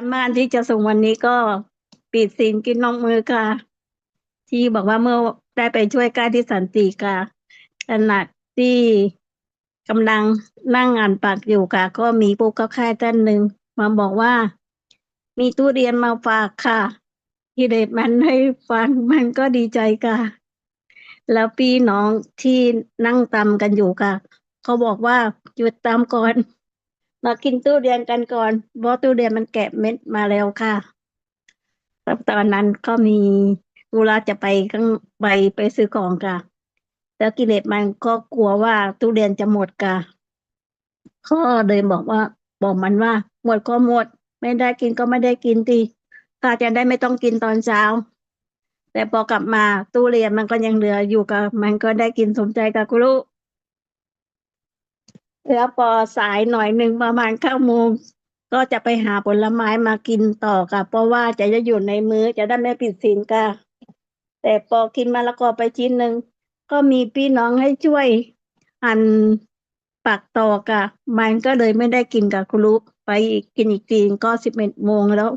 การบ้านที่จะส่งวันนี้ก็ปิดศีลกินนมมือค่ะ ที่บอกว่าเมื่อได้ไปช่วยกาที่สันติค่ะขณะที่กำลังนั่งอ่านปากอยู่ค่ะ ก็มีผู้เข้าค่ายท่านหนึ่งมาบอกว่า มีตู้เรียนมาฝากค่ะที่เด็ดมันให้ฟังมันก็ดีใจค่ะ แล้วพี่น้องที่นั่งตำกันอยู่ค่ะ เขาบอกว่าหยุดตำก่อน มากินตู้เรียนกันก่อนเพราะตู้เรียนมันแกะเม็ดมาแล้วค่ะแล้วตอนนั้นก็มีเวลาจะไปข้างไปไปซื้อของค่ะ แล้วกิเลสมันก็กลัวว่าตู้เรียนจะหมดค่ะก็เลยบอกว่า บอกมันว่า หมดก็หมด ไม่ได้กินก็ไม่ได้กินทีถ้าจะได้ไม่ต้องกินตอนเช้า แต่พอกลับมาตู้เรียนมันก็ยังเหลืออยู่กับมันก็ได้กินสมใจกับครู แล้วพอสายหน่อยหนึ่งประมาณเก้าโมงก็จะไปหาผลไม้มากินต่อค่ะ เพราะว่าจะจะอยู่ในมื้อจะได้ไม่ผิดศีลค่ะ แต่พอกินมะละกอไปชิ้นหนึ่งก็มีพี่น้องให้ช่วยหันปักต่อค่ะ มันก็เลยไม่ได้กินกับครูไปอีกกินอีกทีก็สิบเอ็ดโมงแล้ว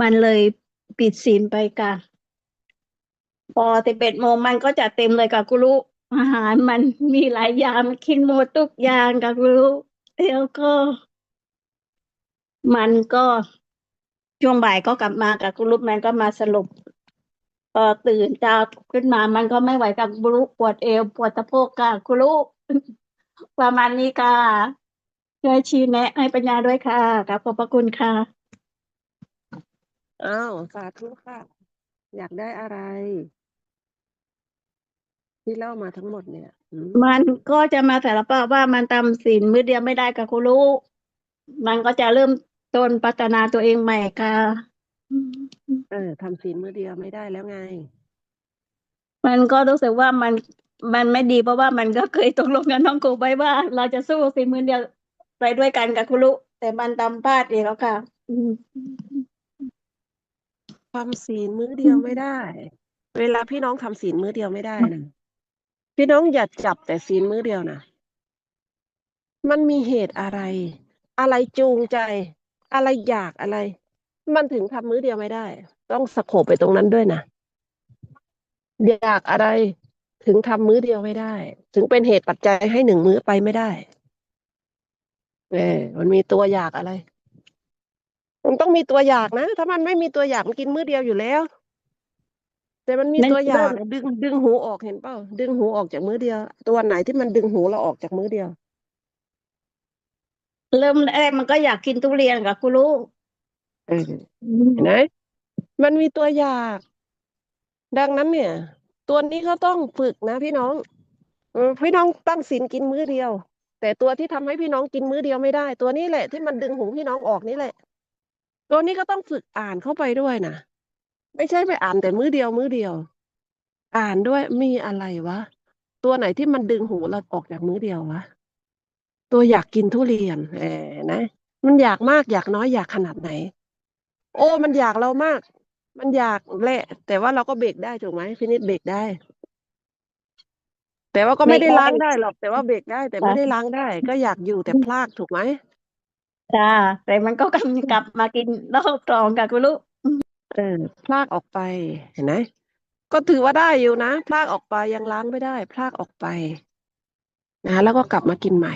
มันเลยปิดศีลไปค่ะ พอสิบเอ็ดโมงมันก็จะเต็มเลยกับครู อาหารมันมีหลายอย่างมันกินหมดทุกอย่างกับรูแล้วก็ มันก็ช่วงบ่ายก็กลับมากับครูมันก็มาสรุปพอตื่นเช้าขึ้นมามันก็ไม่ไหวกับครูปวดเอวปวดสะโพกกับครูประมาณนี้ค่ะช่วยชี้แนะให้ปัญญาด้วยค่ะกับขอบพระคุณค่ะอ้าวสาธุค่ะ อยากได้อะไร ที่เล่ามาทั้งหมดเนี่ยอืมมันก็จะมาสารภาพว่ามันทำศีลมือเดียวไม่ได้กับครูรู้มันก็จะเริ่มต้นพัฒนาตัวเองใหม่ค่ะเออทำศีลมือเดียวไม่ได้แล้วไง มันก็รู้สึกว่ามันมันไม่ดีเพราะว่ามันก็เคยตกลงกับน้องครูไว้ว่า เราจะสู้ศีลมือเดียวไปด้วยกันกับครูรู้แต่มันทำพลาดเองแล้วค่ะอืมทำศีลมื้อเดียวไม่ได้ เวลาพี่น้องทำศีลมื้อเดียวไม่ได้นะ พี่น้องอย่าจับแต่ศีลมื้อเดียวนะมันมีเหตุอะไร อะไรจูงใจ อะไรอยากอะไร มันถึงทำมื้อเดียวไม่ได้ ต้องสะโคบไปตรงนั้นด้วยนะอยากอะไรถึงทำมื้อเดียวไม่ได้ ถึงเป็นเหตุปัจจัยให้หนึ่งมื้อไปไม่ได้เออมันมีตัวอยากอะไร มันต้องมีตัวอยากนะ ถ้ามันไม่มีตัวอยากมันกินมื้อเดียวอยู่แล้ว แต่มันมีมันตัวอยากเริ่มดึงดึงหูออกเห็นเปล่าดึงหูออกจากมื้อเดียว ตัวไหนที่มันดึงหูเราออกจากมื้อเดียว เริ่มแรกมันก็อยากกินทุเรียนกับครูรู้เออเห็นไหมมันมีตัวอยาก ดังนั้นเนี่ย ตัวนี้ก็ต้องฝึกนะพี่น้องเออพี่น้องตั้งศีลกินมื้อเดียว แต่ตัวที่ทำให้พี่น้องกินมื้อเดียวไม่ได้ ตัวนี้แหละที่มันดึงหูพี่น้องออกนี่แหละ ตัวนี้ก็ต้องฝึกอ่านเข้าไปด้วยนะ ไม่ใช่ไปอ่านแต่มื้อเดียวมื้อเดียว อ่านด้วยมีอะไรวะ ตัวไหนที่มันดึงหูเราออกจากมื้อเดียววะ ตัวอยากกินทุเรียนแหมนะ มันอยากมากอยากน้อยอยากขนาดไหน โอ้มันอยากเรามาก มันอยากแหละ แต่ว่าเราก็เบรกได้ถูกไหมพินิจเบรกได้ แต่ว่าก็ไม่ได้เบรกได้ล้างได้หรอก แต่ว่าเบรกได้ แต่ไม่ค่ะได้ล้างได้ ก็อยากอยู่แต่พลากถูกไหมจ้าแต่มันก็กลับกลับมากินรอบสองกับครูรู้ เออพลากออกไป เห็นไหม ก็ถือว่าได้อยู่นะพลากออกไปยังล้างไม่ได้พลากออกไป นะ แล้วก็กลับมากินใหม่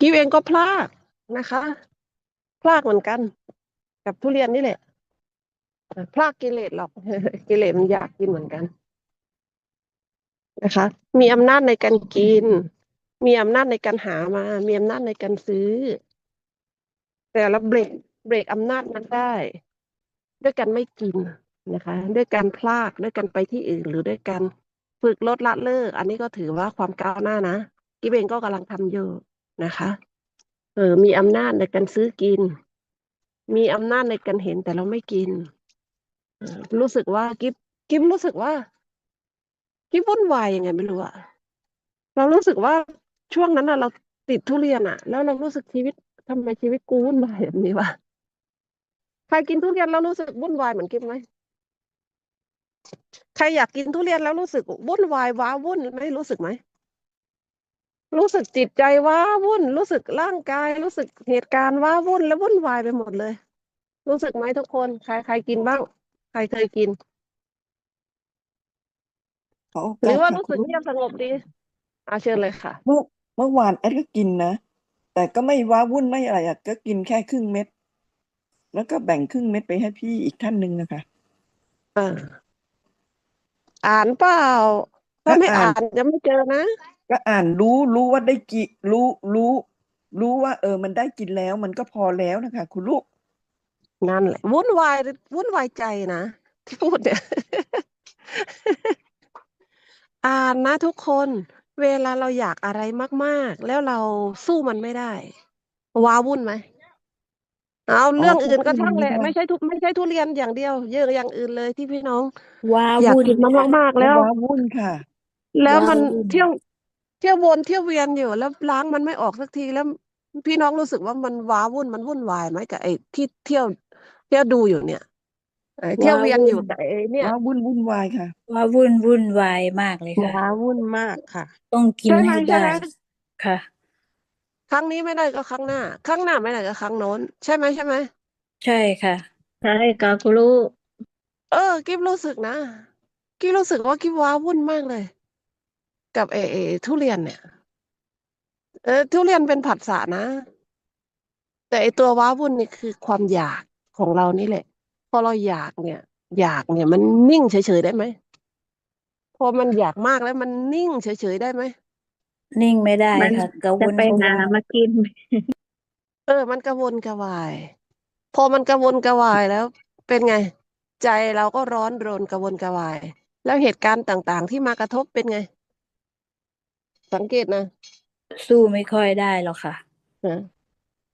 กิฟเองก็พลากนะคะ พลากเหมือนกัน กับทุเรียนนี่แหละ พลากกิเลสหรอก กิเลสมันอยากกินเหมือนกัน นะคะ มีอำนาจในการกิน มีอำนาจในการหามา มีอำนาจในการซื้อ แต่ละเบรกเบรกอำนาจนั้นได้ ด้วยการไม่กินนะคะ ด้วยการพลากด้วยการไปที่อื่น หรือด้วยการฝึกลดละเลิก อันนี้ก็ถือว่าความก้าวหน้านะกิเองก็กำลังทำอยู่นะคะเออมีอำนาจในการซื้อกิน มีอำนาจในการเห็นแต่เราไม่กิน รู้สึกว่ากิฟกิฟรู้สึกว่ากิฟวุ่นวายยังไงไม่รู้อะเรารู้สึกว่าช่วงนั้นอะเราติดทุเรียนอะแล้วเรารู้สึกชีวิตทำไมชีวิตกูวุ่นวายแบบนี้วะ ใครกินทุเรียนแล้วรู้สึกวุ่นวายเหมือนกิฟไหมใครอยากกินทุเรียนแล้วรู้สึกวุ่นวายว้าวุ่นไหมรู้สึกไหมรู้สึกจิตใจว้าวุ่น รู้สึกร่างกาย รู้สึกเหตุการณ์ว้าวุ่นและวุ่นวายไปหมดเลย รู้สึกไหมทุกคนใครใครกินบ้าง ใครเคยกินขอโอหรืกาอสว่าค่ะรู้คุสึณกลูกเงียบสงบดีอาเชิญเลยค่ะ เมื่อเมื่อวานแอดก็กินนะแต่ก็ไม่ว้าวุ่นไม่อะไรอะก็กินแค่ครึ่งเม็ด แล้วก็แบ่งครึ่งเม็ดไปให้พี่อีกท่านหนึ่งนะคะ อ่าอ่านเปล่าถ้าถ้าไม่อ่าอ่าน นจะไม่เจอนะก็อ่านรู้รู้ว่าได้กิรู้รู้ รู้ว่า เออ มันได้กินแล้ว มันก็พอแล้วนะคะ คุณลูก นั่นแหละวุ่นวายวุ่นวายใจนะที่พูดเนี่ย อ่านนะทุกคน เวลาเราอยากอะไรมาก ๆ แล้วเราสู้มันไม่ได้ ว้าวุ่นไหม เอาอ๋อเรื่องเขาอื่นพูก็ดอย่าช่างงแหนี้ละค่ะไม่ใช่ทุกไม่ใช่ทุเรียนอย่างเดียว เยอะอย่างอื่นเลยที่พี่น้อง ว้าอยากวุ่นกินมันค่ะมากๆแล้แล้ววว้าวุ่นค่ะ แล้วว้ามันวุ่นเที่ยวเที่ยววนเที่ยวเวียนอยู่แล้วล้างมันไม่ออกสักทีแล้วพี่น้องรู้สึกว่ามันว้าวุ่นมันวุ่นวายไหมกับไอ้ที่เที่ยวเที่ยวดูอยู่เนี่ยไอ้เที่ยวว้าเวียนวุ่อนยู่กับไอ้เนี่ย ว้าวุ่นวุ่นวายค่ะ ว้าวุ่นวุ่นวายมากเลยค่ะ ว้าวุ่นมากค่ะ ต้องกินใช่ไหมให้ใช่ได้ไหมค่ะ ครั้งนี้ไม่ได้ก็ครั้งหน้า ครั้งหน้าไม่ได้ก็ครั้งโน้น ใช่ไหมใช่ไหมใช่ค่ะใช่ค่ะคุณลูกเออ กิ๊บรู้สึกนะ กิ๊บรู้สึกว่ากิ๊บว้าวุ่นมากเลย กับเอเอทุเรียนเนี่ย เออทุเรียนเป็นผัสสะนะ แต่ไอตัวว้าวุ่นนี่คือความอยากของเรานี่แหละ พอเราอยากเนี่ย อยากเนี่ย มันนิ่งเฉยๆได้ไหมพอมันอยากมากแล้วมันนิ่งเฉยๆได้ไหม นิ่งไม่ได้มันค่ะกระจะวนไปกระหาวายมากิน เออ มันกระวนกระวาย พอมันกระวนกระวายแล้ว เป็นไง ใจเราก็ร้อนรนกระวนกระวาย แล้วเหตุการณ์ต่าง ๆ ที่มากระทบเป็นไง สังเกตนะสู้ไม่ค่อยได้หรอกค่ะ นะ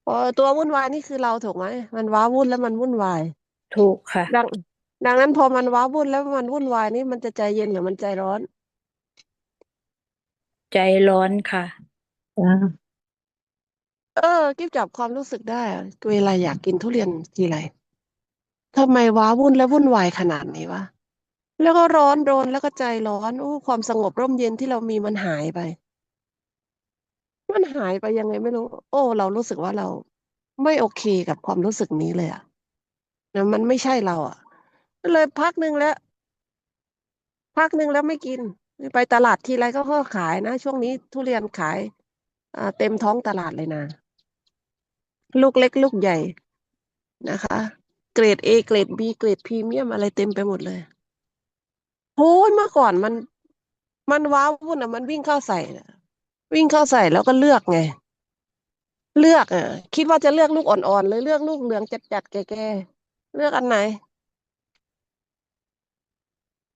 พอตัววุ่นวายนี่คือเราถูกไหมมันว้าวุ่นแล้วมันวุ่นวาย ถูกค่ะ ดังดังนั้นพอมันว้าวุ่นแล้วมันวุ่นวายนี่มันจะใจเย็นหรือมันใจร้อน ใจร้อนค่ะเออ กิ๊บจับความรู้สึกได้อะเวลาอยากกินทุเรียนทีไรทำไมว้าวุ่นและวุ่นวายขนาดนี้วะ แล้วก็ร้อนรนแล้วก็ใจร้อนโอ้ความสงบร่มเย็นที่เรามีมันหายไป มันหายไปยังไงไม่รู้ โอ้ เรารู้สึกว่าเราไม่โอเคกับความรู้สึกนี้เลยอะนะมันไม่ใช่เราอะเลยพักหนึ่งแล้ว พักหนึ่งแล้วไม่กิน ไปตลาดทีไรก็ก็ขายนะ ช่วงนี้ทุเรียนขายอ่าเต็มท้องตลาดเลยนะ ลูกเล็กลูกใหญ่นะคะ เกรด A เกรด B เกรดพรีเมียมอะไรเต็มไปหมดเลยโอ้ยเมื่อก่อนมัน มันว้าวุ่นอะ มันวิ่งเข้าใส่วิ่งเข้าใส่แล้วก็เลือกไง เลือกอะ คิดว่าจะเลือกลูกอ่อนๆเลยเลือกลูกเหลืองจัดๆแก่ๆเลือกอันไหน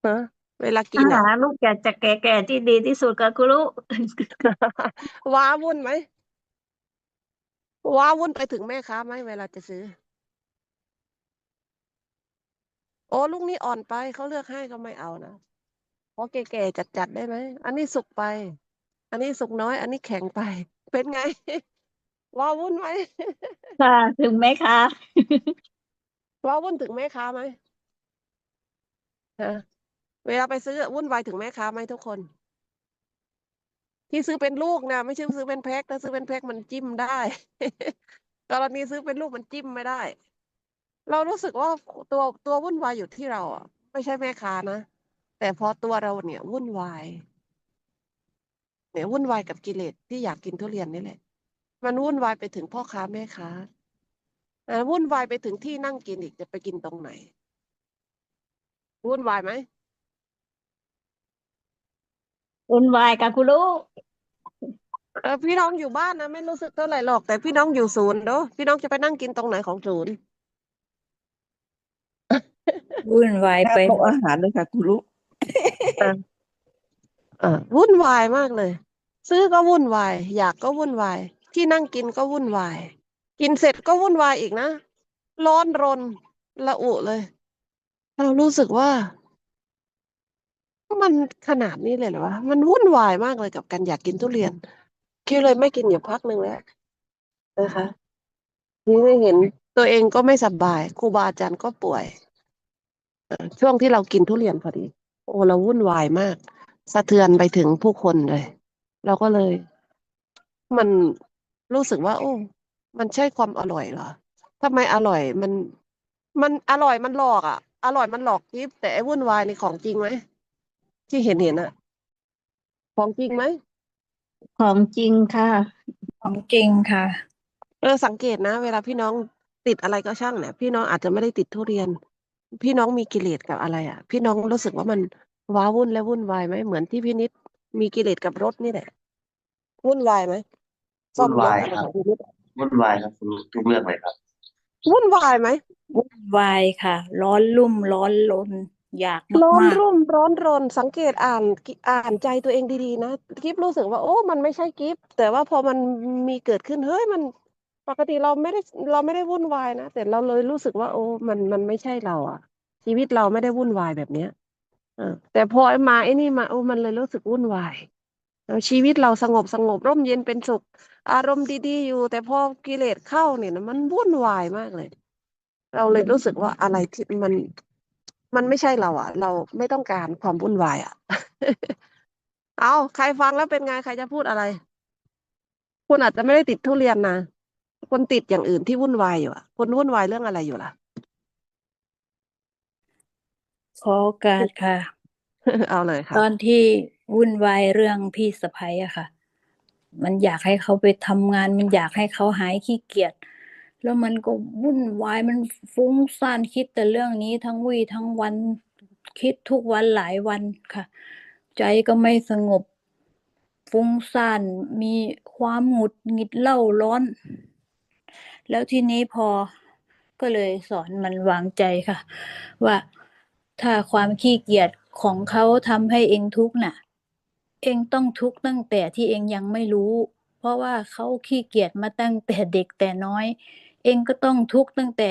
ฮะ เวลากินหาอะลูกจะจะแก่ๆที่ดีที่สุดค่ะคุณลูก ว้าวุ่นไหม ว้าวุ่นไปถึงแม่ค้าไหมเวลาจะซื้อ โอ้ลูกนี้อ่อนไปเขาเลือกให้ก็ไม่เอานะเพราะแก่ๆจัดๆได้ไหม อันนี้สุกไป อันนี้สุกน้อย อันนี้แข็งไป เป็นไง ว้าวุ่นไหม ค่ะถึงไหมคะว้าวุ่นถึงแม่ค้าไหมฮะ เวลาไปซื้อวุ่นวายถึงแม่ค้าไหมทุกคน ที่ซื้อเป็นลูกนะไม่ใช่ซื้อเป็นแพ็คถ้าซื้อเป็นแพ็คมันจิ้มได้กรณีซื้อเป็นลูกมันจิ้มไม่ได้ เรารู้สึกว่าตัวตัววุ่นวายอยู่ที่เราอะ ไม่ใช่แม่ค้านะแต่พอตัวเราเนี่ยวุ่นวายเนี่ยวุ่นวายกับกิเลสที่อยากกินทุเรียนนี่แหละ มันวุ่นวายไปถึงพ่อค้าแม่ค้าอ่าวุ่นวายไปถึงที่นั่งกินอีกจะไปกินตรงไหนวุ่นวายไหม วุ่นวายค่ะคุณลูกเออพี่น้องอยู่บ้านนะไม่รู้สึกเท่าไหร่หรอก แต่พี่น้องอยู่ศูนย์เด้อพี่น้องจะไปนั่งกินตรงไหนของศูนย์วุ่นวายหน้าไปหโต๊ะมดอาหารเลยค่ะคุณลูกเออวุ่นวายมากเลย ซื้อก็วุ่นวาย อยากก็วุ่นวาย ที่นั่งกินก็วุ่นวาย กินเสร็จก็วุ่นวายอีกนะ ร้อนรนระอุเลย เรารู้สึกว่า มันขนาดนี้เลยเหรอวะ มันวุ่นวายมากเลยกับการอยากกินทุเรียน คิดเลยไม่กินอยู่พักหนึ่งแล้วนะคะนี่ได้เห็นตัวเองก็ไม่สบายครูบาอาจารย์ก็ป่วย ช่วงที่เรากินทุเรียนพอดี โอ้เราวุ่นวายมาก สะเทือนไปถึงผู้คนเลย เราก็เลย มันรู้สึกว่า โอ้ มันใช่ความอร่อยเหรอทำไมอร่อยมัน มันอร่อยมันหลอกอะ อร่อยมันหลอกกิฟแต่ไอ้วุ่นวายในของจริงไหม ที่เห็นเห็นอะของจริงไหมของจริงค่ะ ของจริงค่ะ เออสังเกตนะ เวลาพี่น้องติดอะไรก็ช่างเนี่ยพี่น้องอาจจะไม่ได้ติดทุเรียน พี่น้องมีกิเลสกับอะไรอะ พี่น้องรู้สึกว่ามันว้าวุ่นและวุ่นวายไหมเหมือนที่พี่นิดมีกิเลสกับรถนี่แหละวุ่นวายไหมซ่อมรถวุ่นวายอะไรครับของพี่นิดวุ่นวายครับทุกทุกเรื่องเลยครับวุ่นวายไหมวายค่ะ ร้อนลุ่มร้อนลนอ ยากร้อนมากรุ่มร้อนรนสังเกตอ่านอ่านใจตัวเองดีๆนะกิฟรู้สึกว่าโอ้ มันไม่ใช่กิฟแต่ว่าพอมันมีเกิดขึ้นเฮ้ยมันปกติเราไม่ได้เราไม่ได้วุ่นวายนะแต่เราเลยรู้สึกว่า โอ้มันมันไม่ใช่เราอะชีวิตเราไม่ได้วุ่นวายแบบเนี้ยอแต่พอมาไอ้นี่มาโอ้มันเลยรู้สึกวุ่นวายแล้วชีวิตเราสงบสงบร่มเย็นเป็นสุข อารมณ์ดีๆอยู่ แต่พอกิเลสเข้าเนี่ยมันวุ่นวายมากเลย เราเลยรู้สึกว่าอะไรที่มัน มันไม่ใช่เราอะ เราไม่ต้องการความวุ่นวายอะ เอาใครฟังแล้วเป็นไงใครจะพูดอะไร คุณอาจจะไม่ได้ติดทุเรียนนะคนติดอย่างอื่นที่วุ่นวายอยู่อะคุณวุ่นวายเรื่องอะไรอยู่ล่ะขอโอกาสค่ะ เอาเลยค่ะ ตอนที่วุ่นวายเรื่องพี่สะใภ้อะค่ะ มันอยากให้เขาไปทำงาน มันอยากให้เขาหายขี้เกียจ แล้วมันก็วุ่นวายมันฟุ้งซ่านคิดแต่เรื่องนี้ทั้งวี่ทั้งวันคิดทุกวันหลายวันค่ะ ใจก็ไม่สงบ ฟุ้งซ่านมีความหงุดหงิดเล่าร้อน แล้วทีนี้พอก็เลยสอนมันวางใจค่ะ ว่าถ้าความขี้เกียจของเขาทำให้เองทุกข์น่ะ เองต้องทุกข์ตั้งแต่ที่เองยังไม่รู้ เพราะว่าเขาขี้เกียจมาตั้งแต่เด็กแต่น้อย เองก็ต้องทุกข์ตั้งแต่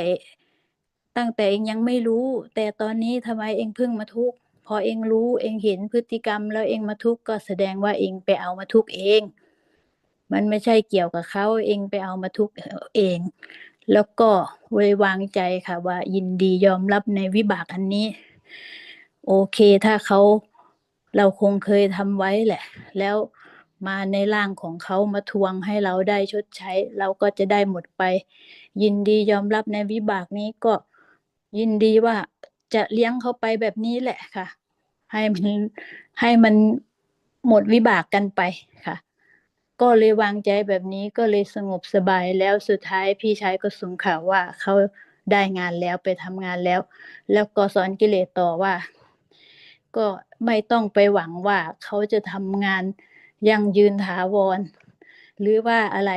ตั้งแต่เองยังไม่รู้ แต่ตอนนี้ทำไมเองเพิ่งมาทุกข์พอเองรู้เองเห็นพฤติกรรม แล้วเองมาทุกข์ก็แสดงว่าเองไปเอามาทุกข์เอง มันไม่ใช่เกี่ยวกับเขาเองไปเอามาทุกข์เอง แล้วก็ไว้วางใจค่ะ ว่ายินดียอมรับในวิบากอันนี้ โอเคถ้าเขาเราคงเคยทำไว้แหละ แล้ว มาในร่างของเขามาทวงให้เราได้ชดใช้ เราก็จะได้หมดไป ยินดียอมรับในวิบากนี้ก็ยินดีว่าจะเลี้ยงเขาไปแบบนี้แหละค่ะ ให้มันให้มันหมดวิบากกันไปค่ะ ก็เลยวางใจแบบนี้ก็เลยสงบสบายแล้วสุดท้ายพี่ชายก็ส่งข่าวว่าเขาได้งานแล้วไปทำงานแล้ว แล้วก็สอนกิเลสต่อว่า ก็ไม่ต้องไปหวังว่าเขาจะทำงาน ยังยืนถาวร หรือว่าอะไร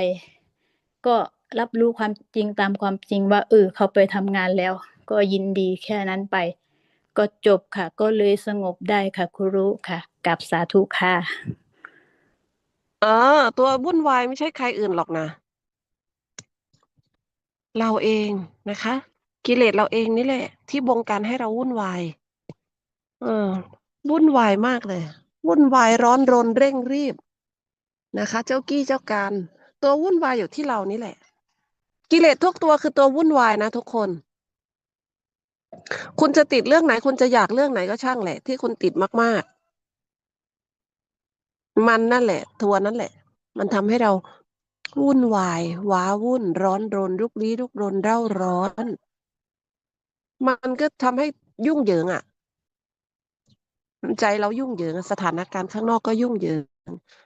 ก็รับรู้ความจริงตามความจริงว่าเออเขาไปทำงานแล้ว ก็ยินดีแค่นั้นไป ก็จบค่ะ ก็เลยสงบได้ค่ะครูรู้ค่ะ กับสาธุค่ะเออตัววุ่นวายไม่ใช่ใครอื่นหรอกนะ เราเองนะคะ กิเลสเราเองนี่แหละ ที่บงการให้เราวุ่นวาย เออวุ่นวายมากเลย วุ่นวายร้อนรนเร่งรีบนะคะ เจ้ากี้เจ้าการ ตัววุ่นวายอยู่ที่เรานี่แหละ กิเลสทุกตัวคือตัววุ่นวายนะทุกคน คุณจะติดเรื่องไหน คุณจะอยากเรื่องไหนก็ช่างแหละ ที่คุณติดมาก ๆ มันนั่นแหละ ทัวนั่นแหละ มันทำให้เราวุ่นวายว้าวุ่น ร้อนรนลุกลี้ลุกรนเร่าร้อน มันก็ทำให้ยุ่งเหยิงอะ ใจเรายุ่งเหยิงสถานการณ์ข้างนอกก็ยุ่งเหยิง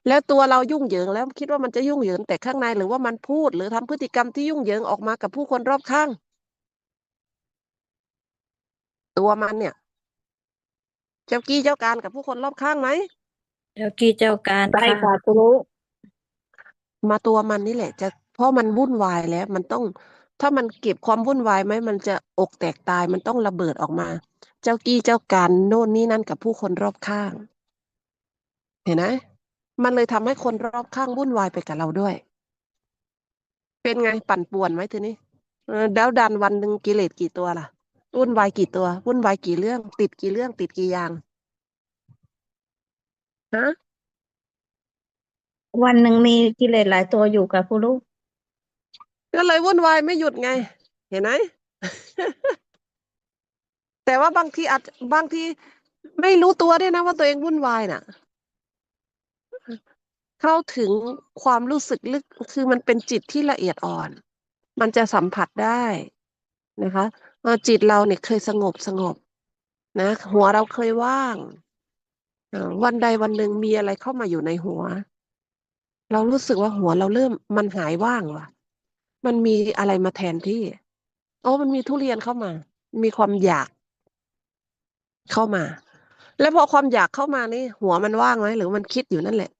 แล้วตัวเรายุ่งเหยิงแล้วคิดว่ามันจะยุ่งเหยิงแต่ข้างในหรือว่ามันพูดหรือทำพฤติกรรมที่ยุ่งเหยิงออกมากับผู้คนรอบข้าง ตัวมันเนี่ย เจ้ากี้เจ้าการกับผู้คนรอบข้างไหมแล้วกี่เจ้าการได้ค่ะค่ะครูรู้มาตัวมันนี่แหละ จะเพราะมันวุ่นวายแล้ว มันต้อง ถ้ามันเก็บความวุ่นวายไหมมันจะอกแตกตายมันต้องระเบิดออกมา เจ้ากี้เจ้าการโน่นนี่นั่นกับผู้คนรอบข้าง เห็นไหมมันเลยทำให้คนรอบข้างวุ่นวายไปกับเราด้วย เป็นไงปั่นป่วนไหมทีนี้เออแล้วดันวันหนึ่งกิเลสกี่ตัวล่ะวุ่นวายกี่ตัววุ่นวายกี่เรื่อง ติดกี่เรื่อง ติดกี่อย่างฮะวันหนึ่งมีกิเลสหลายตัวอยู่กับครูรู้ก็เลยวุ่นวายไม่หยุดไง เห็นไหม แต่ว่าบางทีอาจบางทีไม่รู้ตัวด้วยนะว่าตัวเองวุ่นวายน่ะ เข้าถึงความรู้สึกลึกคือมันเป็นจิตที่ละเอียดอ่อน มันจะสัมผัสได้นะคะจิตเราเนี่ยเคยสงบสงบ นะ หัวเราเคยว่างวันใดวันหนึ่งมีอะไรเข้ามาอยู่ในหัว เรารู้สึกว่าหัวเราเริ่มมันหายว่างว่ะ มันมีอะไรมาแทนที่โอ้มันมีทุเรียนเข้ามา มีความอยาก เข้ามา แล้วพอความอยากเข้ามานี่ หัวมันว่างไหมหรือมันคิดอยู่นั่นแหละ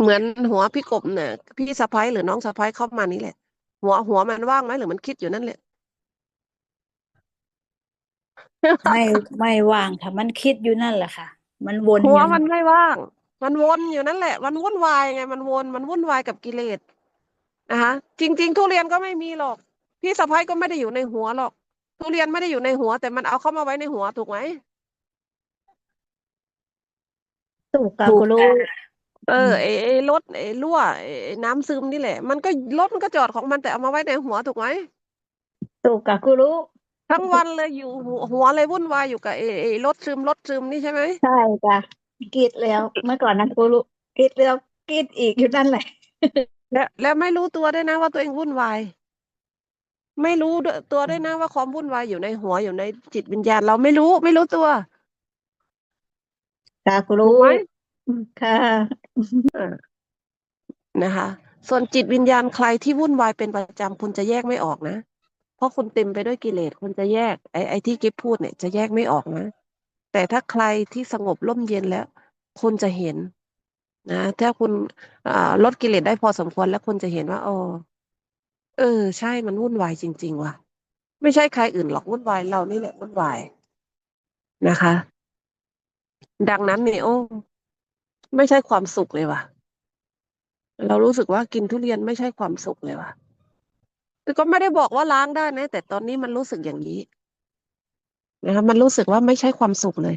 เหมือนหัวพี่กบเนี่ยพี่สะพ้ายหรือน้องสะพ้ายเข้ามานี่แหละ หัวหัวมันว่างไหมหรือมันคิดอยู่นั่นแหละ ไม่ไม่ว่างค่ะ มันคิดอยู่นั่นแหละค่ะ มันวนหัวอยู่มันไม่ว่าง มันวนอยู่นั่นแหละ มันวุ่นวายไง มันวนมันวุ่นวายกับกิเลสนะคะจริง ๆ ทุเรียนก็ไม่มีหรอก พี่สะพ้ายก็ไม่ได้อยู่ในหัวหรอก ทุเรียนไม่ได้อยู่ในหัว แต่มันเอาเข้ามาไว้ในหัวถูกไหมถูกค่ะถูกคุณลูค่ะกเออไอ้ไอ้รถไอ้รั่วไอ้ไอ้น้ำซึมนี่แหละ มันก็รถมันก็จอดของมันแต่เอามาไว้ในหัวถูกไหมถูกค่ะคุณลูก ทั้งวันเลยอยู่หัวหัวเลยวุ่นวายอยู่กับไอ้ไอ้รถซึมรถซึมนี่ใช่ไหมใช่ค่ะกรีดแล้วเมื่อก่อนนะคุณลูกกรีดแล้วกรีดอีกอยู่นั่นแหละ และและไม่รู้ตัวด้วยนะว่าตัวเองวุ่นวาย ไม่รู้ด้วยตัวด้วยนะว่าความวุ่นวายอยู่ในหัวอยู่ในจิตวิญญาณ เราไม่รู้ไม่รู้ตัวค่ะคุณถูลูกกไหมค่ะนะคะ ส่วนจิตวิญญาณใครที่วุ่นวายเป็นประจำคุณจะแยกไม่ออกนะ เพราะคุณเต็มไปด้วยกิเลสคุณจะแยกไอ้ไอ้ที่กิฟพูดเนี่ยจะแยกไม่ออกนะ แต่ถ้าใครที่สงบร่มเย็นแล้ว คุณจะเห็นนะ ถ้าคุณอ่าลดกิเลสได้พอสมควรแล้วคุณจะเห็นว่าอ๋อ เออ ใช่มันวุ่นวายจริง ๆ ว่ะ ไม่ใช่ใครอื่นหรอกวุ่นวายเรานี่แหละวุ่นวายนะคะ ดังนั้นเนี่ยโอ้ไม่ใช่ความสุขเลยว่ะ เรารู้สึกว่ากินทุเรียนไม่ใช่ความสุขเลยว่ะแต่ก็ไม่ได้บอกว่าล้างได้นะ แต่ตอนนี้มันรู้สึกอย่างนี้นะคะมันรู้สึกว่าไม่ใช่ความสุขเลย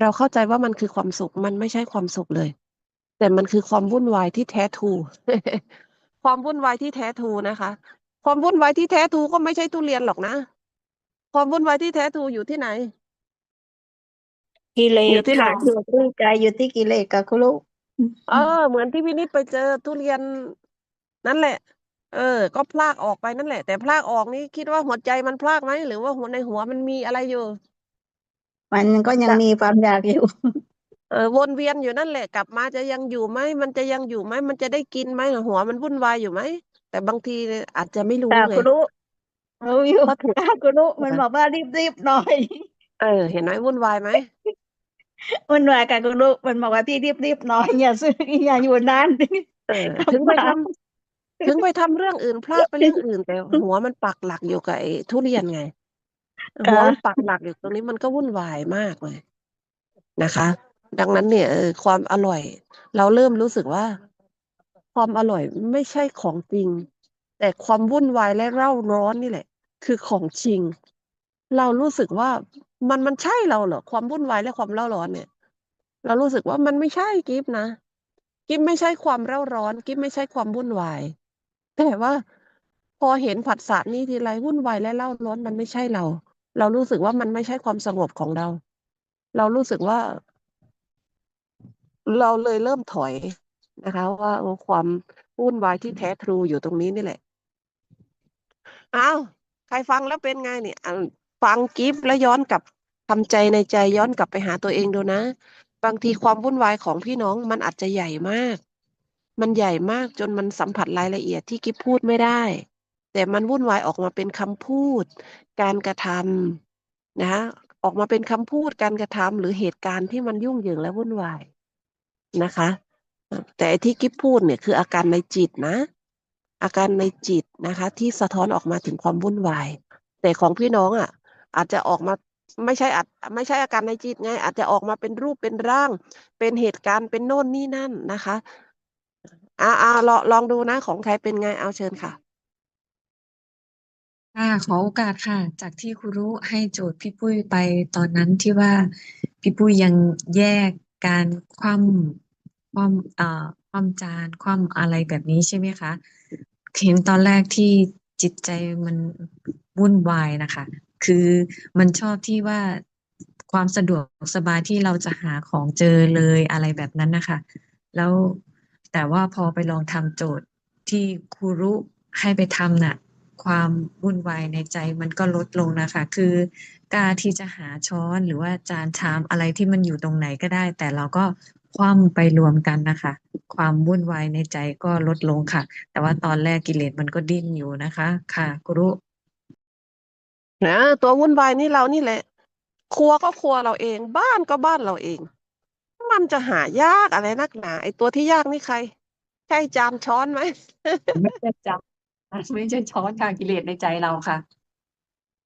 เราเข้าใจว่ามันคือความสุข มันไม่ใช่ความสุขเลย แต่มันคือความวุ่นวายที่แท้ทู ความวุ่นวายที่แท้ทูนะคะ ความวุ่นวายที่แท้ทรูก็ไม่ใช่ทุเรียนหรอกนะ ความวุ่นวายที่แท้ทรูอยู่ที่ไหน กิเลอยู่สที่ไหนค่ะอยู่ที่ใจอยู่ที่กิเลสค่ะคุณลูกเออ เหมือนที่พี่นิดไปเจอทุเรียน นั่นแหละ เออ ก็พลากออกไปนั่นแหละ แต่พลากออกนี่คิดว่าหัวใจมันพลากไหมหรือว่าหัวในหัวมันมีอะไรอยู่ มันก็ยังมีความอยากอยู่ เออวนเวียนอยู่นั่นแหละ กลับมาจะยังอยู่ไหมมันจะยังอยู่ไหมมันจะได้กินไหมหัวมันวุ่นวายอยู่ไหม แต่บางทีเนี่ยอาจจะไม่รู้ค่ะไง คุณลูกรู้อยู่เพราะถูกค่ะคุณลูกมันบอกว่ารีบๆหน่อย เออ เห็นไหมวุ่นวายไหมมันว่าค่ะคุณลูกมันบอกว่าพี่รีบๆหน่อยอย่าซื้ออย่าอยู่นาน เออกลับถึงไปมาทำถึงไปทำเรื่องอื่นพลาดไปเรื่องอื่น แต่หัวมันปักหลักอยู่กับไอ้ทุเรียนไงหัวมันปักหลักอยู่ตรงนี้มันก็วุ่นวายมากเลยนะคะ ดังนั้นเนี่ยเออความอร่อย เราเริ่มรู้สึกว่า ความอร่อยไม่ใช่ของจริง แต่ความวุ่นวายและเร่าร้อนนี่แหละ คือของจริง เรารู้สึกว่ามันมันใช่เราเหรอความวุ่นวายและความเร่าร้อนเนี่ย เรารู้สึกว่ามันไม่ใช่กิฟนะกิฟไม่ใช่ความเร่าร้อน กิฟไม่ใช่ความวุ่นวายแต่ว่าพอเห็นผัสสะนี้ทีไรวุ่นวายและเร่าร้อนมันไม่ใช่เรา เรารู้สึกว่ามันไม่ใช่ความสงบของเรา เรารู้สึกว่า เราเลยเริ่มถอย นะคะ ว่าเออความวุ่นวายที่แท้ทรูอยู่ตรงนี้นี่แหละอ้าวใครฟังแล้วเป็นไงเนี่ยฟังกิฟต์แล้วย้อนกลับทำใจในใจย้อนกลับไปหาตัวเองดูนะ บางทีความวุ่นวายของพี่น้องมันอาจจะใหญ่มาก มันใหญ่มากจนมันสัมผัสรายละเอียดที่กิฟพูดไม่ได้ แต่มันวุ่นวายออกมาเป็นคำพูด การกระทำนะออกมาเป็นคำพูดการกระทำหรือเหตุการณ์ที่มันยุ่งเหยิงและวุ่นวายนะคะ แต่ที่กิฟพูดเนี่ยคืออาการในจิตนะ อาการในจิตนะคะ ที่สะท้อนออกมาถึงความวุ่นวาย แต่ของพี่น้องอะ อาจจะออกมาไม่ใช่อาจไม่ใช่อาการในจิตไง อาจจะออกมาเป็นรูปเป็นร่าง เป็นเหตุการณ์เป็นโน่นนี่นั่นนะคะอ่าอ่าลองลองดูนะของใครเป็นไงเอาเชิญค่ะค่ะขอโอกาสค่ะ จากที่ครูรู้ให้โจทย์พี่ปุ้ยไปตอนนั้นที่ว่าพี่ปุ้ยยังแยกการคว่ำ คว่ำเอ่อคว่ำจานคว่ำอะไรแบบนี้ใช่ไหมคะเห็นตอนแรกที่จิตใจมันวุ่นวายนะคะ คือมันชอบที่ว่าความสะดวกสบายที่เราจะหาของเจอเลยอะไรแบบนั้นนะคะ แล้วแต่ว่าพอไปลองทำโจทย์ที่ครูรู้ให้ไปทำน่ะ ความวุ่นวายในใจมันก็ลดลงนะคะ คือการที่จะหาช้อนหรือว่าจานชามอะไรที่มันอยู่ตรงไหนก็ได้ แต่เราก็ คว่ำไปรวมกันนะคะ ความวุ่นวายในใจก็ลดลงค่ะ แต่ว่าตอนแรกกิเลสมันก็ดิ้นอยู่นะคะ ค่ะกุรุนะตัววุ่นวายนี่เรานี่แหละ ครัวก็ครัวเราเอง บ้านก็บ้านเราเอง มันจะหายากอะไรนักหนาไอ้ตัวที่ยากนี่ใคร ใช่จานช้อนไหมไม่ใช่จับไม่ใช่ช้อนค่ะกิเลสในใจเราค่ะ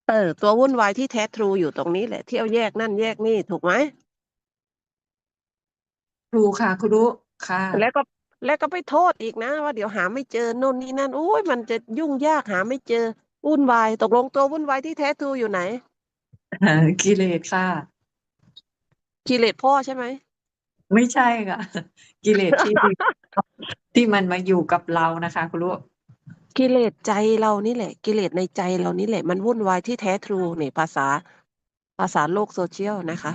เออ ตัววุ่นวายที่แท้ทรูอยู่ตรงนี้แหละเที่ยวแยกนั่นแยกนี่ถูกไหม ครูค่ะครูค่ะ แล้วก็แล้วก็ไปโทษอีกนะ ว่าเดี๋ยวหาไม่เจอโน่นนี่นั่นโอ้ยมันจะยุ่งยากหาไม่เจอวุ่นวายตกลงตัววุ่นวายที่แท้ทรูอยู่ไหนกิเลสค่ะ กิเลสพ่อใช่ไหมไม่ใช่ค่ะ กิเลสที่ ที่มันมาอยู่กับเรานะคะครูกิเลสใจเรานี่แหละ กิเลสในใจเรานี่แหละ มันวุ่นวายที่แท้ทรูนี่ภาษา ภาษาโลกโซเชียลนะคะ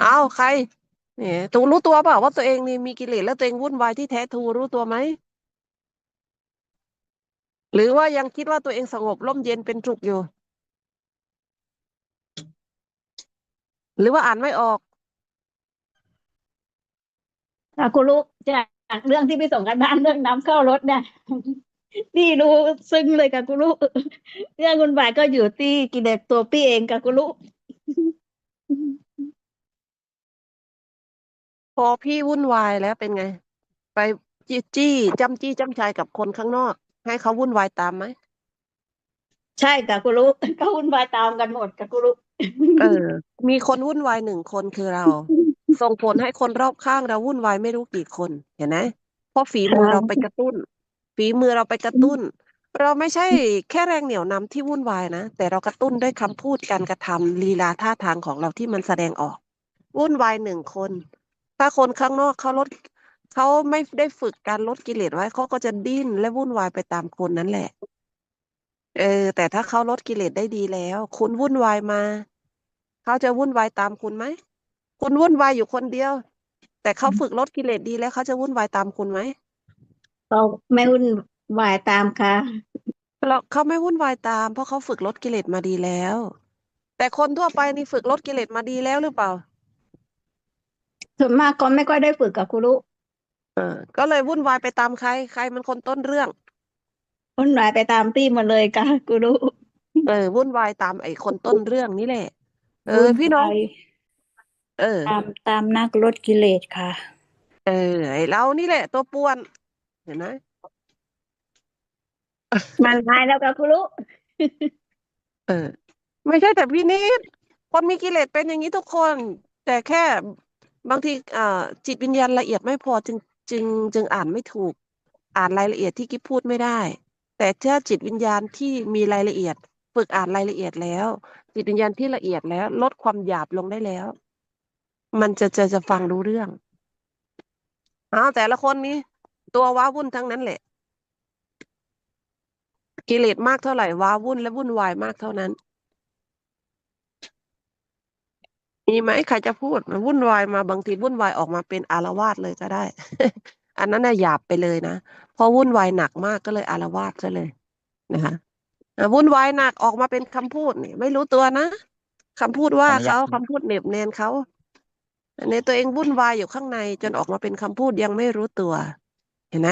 เอาใคร เนี่ยตัวรู้ตัวเปล่าว่าตัวเองนี่มีกิเลสแล้วตัวเองวุ่นวายที่แท้ทรูรู้ตัวไหม หรือว่ายังคิดว่าตัวเองสงบร่มเย็นเป็นสุขอยู่ หรือว่าอ่านไม่ออกคุณลูกจากเรื่องที่ไปส่งกันบ้านเรื่องน้ำเข้ารถเนี่ยพี่รู้ซึ้งเลยค่ะคุณลูกเรื่องคุณบ่ายก็อยู่ที่กิเลสตัวพี่เองค่ะคุณลูก พอพี่วุ่นวายแล้วเป็นไง ไปจี้จี้จ้ำจี้จ้ำชัยกับคนข้างนอก ให้เขาวุ่นวายตามไหมใช่ค่ะคุณลูกก็วุ่นวายตามกันหมดค่ะคุณลูกเออ มีคนวุ่นวายหนึ่งคนคือเรา ส่งผลให้คนรอบข้างเราวุ่นวายไม่รู้กี่คน เห็นไหมเพราะฝีมือเราไปกระตุ้น ฝีมือเราไปกระตุ้น เราไม่ใช่แค่แรงเหนี่ยวนำที่วุ่นวายนะแต่เรากระตุ้นด้วยคำพูดการกระทำลีลาท่าทางของเราที่มันแสดงออก วุ่นวายหนึ่งคน ถ้าคนข้างนอกเขาลดเขาไม่ได้ฝึกการลดกิเลสไว้เขาก็จะดิ้นและวุ่นวายไปตามคนนั้นแหละ เออ แต่ถ้าเขาลดกิเลสได้ดีแล้ว คุณวุ่นวายมาเขาจะวุ่นวายตามคุณไหมคุณวุ่นวายอยู่คนเดียว แต่เขาฝึกลดกิเลสดีแล้วเขาจะวุ่นวายตามคุณไหมเราไม่วุ่นวายตามค่ะเราเขาไม่วุ่นวายตาม เพราะเขาฝึกลดกิเลสมาดีแล้ว แต่คนทั่วไปนี่ฝึกลดกิเลสมาดีแล้วหรือเปล่า ส่วนมากก็ไม่ค่อยได้ฝึกกับคุณลูกเออก็เลยวุ่นวายไปตามใคร ใครมันคนต้นเรื่อง วุ่นวายไปตามตี้หมาเลยค่ะคุณลูกเออวุ่นวายตามไอ้คนต้นเรื่องนี่แหละ เออวุ่นพี่น้องวายเออ ตามตามนักลดกิเลสค่ะ เออไอ้เรานี่แหละ ตัวป่วน เห็นไหมมันหายแล้วค่ะคุณลูกเออ ไม่ใช่แต่พี่นิดคนมีกิเลสเป็นอย่างนี้ทุกคน แต่แค่ บางทีอ่าจิตวิญญาณละเอียดไม่พอจึงจึงจึงอ่านไม่ถูก อ่านรายละเอียดที่กิ๊บพูดไม่ได้ แต่ถ้าจิตวิญญาณที่มีรายละเอียด ฝึกอ่านรายละเอียดแล้ว จิตวิญญาณที่ละเอียดแล้ว ลดความหยาบลงได้แล้ว มันจะจะจะฟังรู้เรื่องอ้าวแต่ละคนนี้ ตัวว้าวุ่นทั้งนั้นแหละ กิเลสมากเท่าไหร่ว้าวุ่นและวุ่นวายมากเท่านั้น มีไหมใครจะพูดมันวุ่นวายมาบางทีวุ่นวายออกมาเป็นอาละวาดเลยก็ได้ อันนั้นน่ะหยาบไปเลยนะเพราะวุ่นวายหนักมากก็เลยอาละวาดซะเลยนะคะอะวุ่นวายหนักออกมาเป็นคำพูดนี่ไม่รู้ตัวนะคำพูดว่าขออนุญาเขาตคำพูดเหน็บแนมเขาอันนี้ตัวเองวุ่นวายอยู่ข้างใน จนออกมาเป็นคำพูดยังไม่รู้ตัว เห็นไหม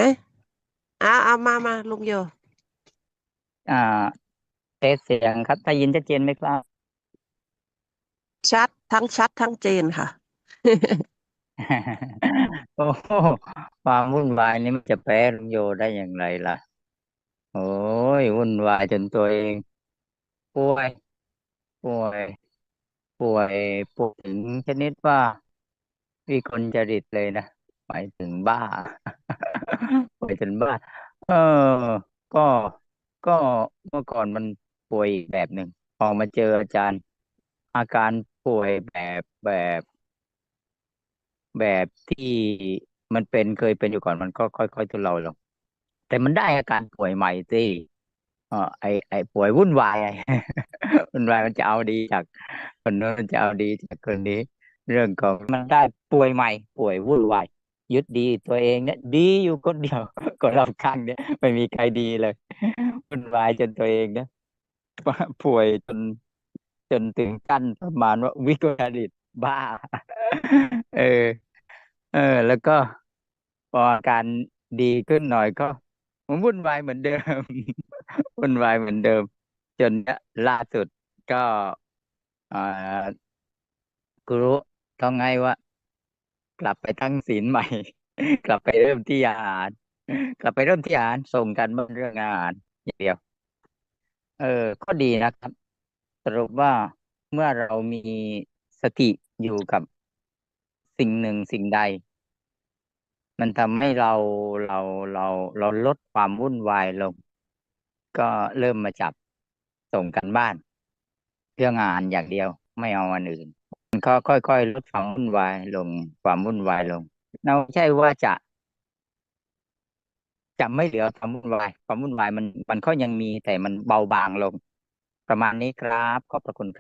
อ่าเอามามาลุงโยอ่าเทสเสียงครับได้ยินชัดเจนไหมครับ ชัดทั้งชัดทั้งเจนค่ะ โอ้ความวุ่นวายนี่มันจะแพ้ลุงโยได้อย่างไรล่ะ โอ้ยวุ่นวายจนตัวเองป่วยป่วย ป่วยป่วยถึงชนิดว่าวิกลจริตเลยนะหมายถึงบ้าป่วยจนบ้า เออ ก็ก็เมื่อก่อนมันป่วยอีกแบบหนึ่งพอมาเจออาจารย์อาการ ป่วยแบบแบบแบบที่มันเป็นเคยเป็นอยู่ก่อนมันก็ค่อยๆทุเลาลง แต่มันได้อาการป่วยใหม่สิเออไอไอป่วยวุ่นวายไอ วุ่นวายมันจะเอาดีจากคนโน้นมันจะเอาดีจากคนนี้ เรื่องของมันได้ป่วยใหม่ ป่วยวุ่นวายยึดดีตัวเองเนี่ยดีอยู่คนเดียวคนรอบข้างเนี่ยไม่มีใครดีเลยวุ่นวายจนตัวเองเนี่ยป่วยจน จนถึงขั้นประมาณว่าวิกลจริตบ้า เออ เออ แล้วก็พออาการดีขึ้นหน่อยก็มันวุ่นวายเหมือนเดิมวุ่นวายเหมือนเดิม จนล่าสุดก็ครูต้องไงว่า กลับไปตั้งศีลใหม่ กลับไปเริ่มที่อาหาร กลับไปเริ่มที่อาหารส่งกันเรื่องอาหารอย่างเดียว เออ ก็ดีนะครับ รุปว่าเมื่อเรามีสติอยู่กับสิ่งหนึ่งสิ่งใด มันทำให้เราเราเราเราลดความวุ่นวายลง ก็เริ่มมาจับส่งกันบ้านเรื่องงานอย่างเดียวไม่เอาอันอื่น มันก็ค่อยๆลดความวุ่นวายลงความวุ่นวายลงเราไม่ใช่ว่าจะจะไม่เหลือความวุ่นวาย ความวุ่นวายมันมันก็ยังมีแต่มันเบาบางลง ประมาณนี้ครับ ขอบพระคุณครับ